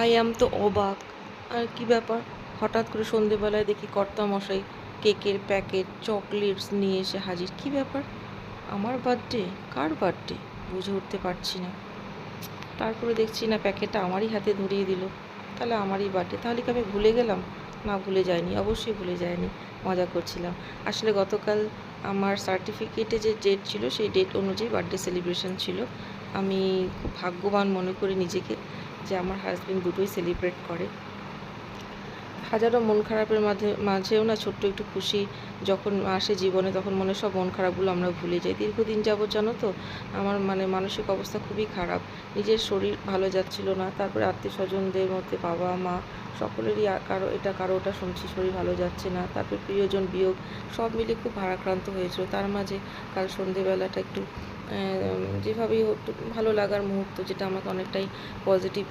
I am তো অবাক। আর কি ব্যাপার? হঠাৎ করে সন্ধেবেলায় দেখি কর্তামশাই কেকের প্যাকেট, চকলেটস নিয়ে এসে হাজির। কি ব্যাপার? আমার বার্থডে? কার বার্থডে? বুঝে উঠতে পারছি না। তারপরে দেখছি না প্যাকেটটা আমারই হাতে ধরিয়ে দিল। তাহলে আমারই বার্থডে। তাহলে কি আমি ভুলে গেলাম? না, ভুলে যায়নি। অবশ্যই ভুলে যায়নি। মজা করছিলাম। আসলে গতকাল আমার সার্টিফিকেটে যে ডেট ছিল, সেই ডেট অনুযায়ী বার্থডে সেলিব্রেশন ছিল। আমি খুব ভাগ্যবান মনে করি নিজেকে। যে আমার হাজব্যান্ড দুটোই সেলিব্রেট করে। হাজারো মন খারাপের মাঝে, মাঝেও না ছোট্ট একটু খুশি যখন আসে জীবনে তখন মনে সব মন খারাপগুলো আমরা ভুলে যাই। দীর্ঘদিন যাবত জানো তো, আমার মানে মানসিক অবস্থা খুবই খারাপ। নিজের শরীর ভালো যাচ্ছিল না, তারপরে আত্মীয় স্বজনদের মধ্যে বাবা, মা সকলেরই কারও, এটা কারও, ওটা শুনছি শরীর ভালো যাচ্ছে না। তারপরে প্রিয়জন বিয়োগ, সব মিলে খুব ভারাক্রান্ত হয়েছিল। তার মাঝে কাল সন্ধেবেলাটা একটু যেভাবেই হোক ভালো লাগার মুহূর্ত যেটা আমাকে অনেকটাই পজিটিভ